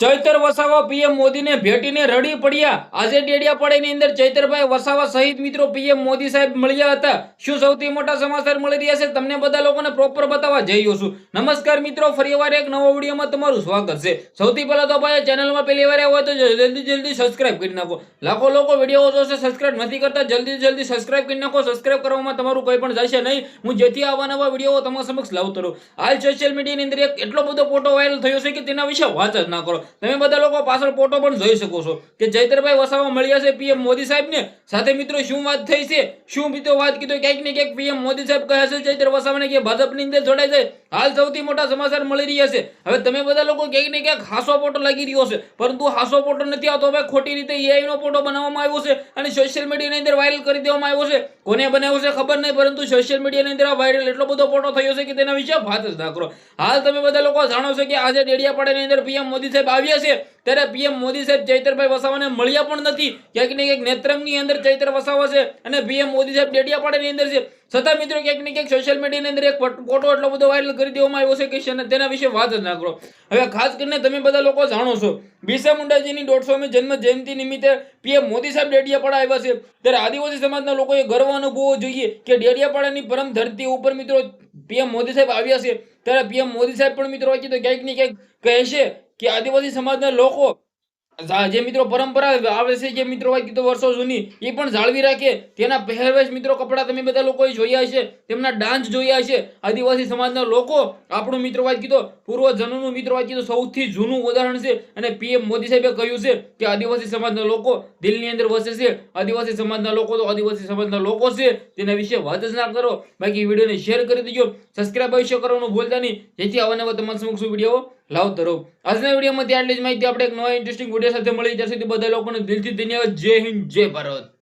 Chaitar Vasava PM મોદીને ભેટીને રડી પડ્યા. આજે ડેડિયાપાડાની અંદર ચૈતરભાઈ વસાવા સહિત મિત્રો પીએમ મોદી સાહેબ મળ્યા હતા. શું સૌથી મોટા સમાચાર મળી રહ્યા છે? તમને બધા લોકોને પ્રોપર બતાવવા જઈ રહ્યો છું. નમસ્કાર મિત્રો ફરીવાર એક નવો વિડીયોમાં તમારું સ્વાગત છે. સૌથી પહેલા તો ભાઈ ચેનલમાં પહેલી વાર આવ્યા તો જલ્દી જલ્દી સબસ્ક્રાઇબ કરી નાખો. લાખો લોકો વીડિયો જોશે સબસ્ક્રાઇબ નથી કરતા, જલ્દી જલ્દી સબસ્ક્રાઇબ કરી નાખો. સબસ્ક્રાઇબ કરવામાં તમારું કંઈ પણ જશે નહીં. હું જેથી આવા નવા વીડિયો તમારા સમક્ષ લાવતો રહું. હાલ સોશિયલ મીડિયાની અંદર એક એટલો બધો ફોટો વાયરલ થયો છે કે તેના વિશે વાત જ ના કરો. તમે બધા લોકો પાછળ ફોટો પણ જોઈ શકો છો કે ચૈતરભાઈ વસાવા મળ્યા છે પીએમ મોદી સાહેબ ને સાથે મિત્રો, શું વાત થઈ છે? શું મિત્રો વાત કીધો? ક્યાંક ને ક્યાંક પીએમ મોદી સાહેબ કહે છે, ચૈતર વસાવાને કે ભાજપની અંદર જોડાય છે. હાલ સૌથી મોટા સમાચાર મળી રહ્યા છે. હવે તમે બધા લોકો ક્યાંક ને ક્યાંક હાસો ફોટો લાગી રહ્યો છે. પરંતુ હાસો ફોટો નથી આવતો. હવે ખોટી રીતે એઆઈનો ફોટો બનાવવામાં આવ્યો છે અને સોશિયલ મીડિયાની અંદર વાયરલ કરી દેવામાં આવ્યો છે. કોને બનાવ્યો છે ખબર નહીં, પરંતુ સોશિયલ મીડિયાની અંદર આ વાયરલ એટલો બધો ફોટો થયો છે કે તેના વિશે વાત જ ના કરો. હાલ તમે બધા લોકો જાણો છો કે આજે ડેડિયાપાડાની અંદર પીએમ મોદી સાહેબ આવ્યા છે. ત્યારે પીએમ મોદી સાહેબ ચૈતરભાઈ વસાવાને મળ્યા પણ નથી. ક્યાંક ને ક્યાંક નેત્રંગની અંદર ચૈતર વસાવા છે અને પીએમ મોદી સાહેબ ડેડિયાપાડાની અંદર છે. છતાં મિત્રો ક્યાંક ને ક્યાંક સોશિયલ મીડિયાની અંદર એક ફોટો એટલો બધો વાયરલ કરી દેવામાં આવ્યો છે કે છે તેના વિશે વાત જ ના કરો. હવે ખાસ કરીને તમે બધા લોકો જાણો છો, બિરસા મુંડાજીની દોઢસોમી જન્મ જયંતિ નિમિત્તે પીએમ મોદી સાહેબ ડેડિયાપાડા આવ્યા છે. ત્યારે આદિવાસી સમાજના લોકોએ ગર્વ અનુભવવો જોઈએ કે ડેડિયાપાડાની પરમ ધરતી ઉપર મિત્રો પીએમ મોદી સાહેબ આવ્યા છે. ત્યારે પીએમ મોદી સાહેબ પણ મિત્રો કીધું ક્યાંક ને ક્યાંક કહેશે કે આદિવાસી સમાજના લોકો જા- મિત્રો પરંપરા આવે છે, જે મિત્રો હોય કીધું વર્ષો જૂની, એ પણ જાળવી રાખે. તેના પહેરવેશ મિત્રો કપડા તમે બધા લોકોએ જોયા છે તેમના ડાન્સ જોયા છે આદિવાસી સમાજના લોકો આપણું મિત્રો વાત કીધો પૂર્વજનોનું મિત્રો વાત કીધું સૌથી જૂનું ઉદાહરણ છે. અને પીએમ મોદી સાહેબે કહ્યું છે કે આદિવાસી સમાજના લોકો દિલની અંદર વસે છે. આદિવાસી સમાજના લોકો તો આદિવાસી સમાજના લોકો છે. તેના વિશે વાત જ ના કરો. બાકી વિડીયોને શેર કરી દેજો. સબસ્ક્રાઈબ અવશ્ય કરવાનું ભૂલતા નહીં. જેથી આવા તમારા સમક્ષ વીડિયો લાવતો ધરો આજના વિડીયોમાં આટલી જ માહિતી. આપણે એક નવા ઇન્ટરેસ્ટિંગ વીડિયો સાથે મળી જ્યાં સુધી બધા લોકોને દિલથી ધન્યવાદ. જય હિન્દ, જય ભારત.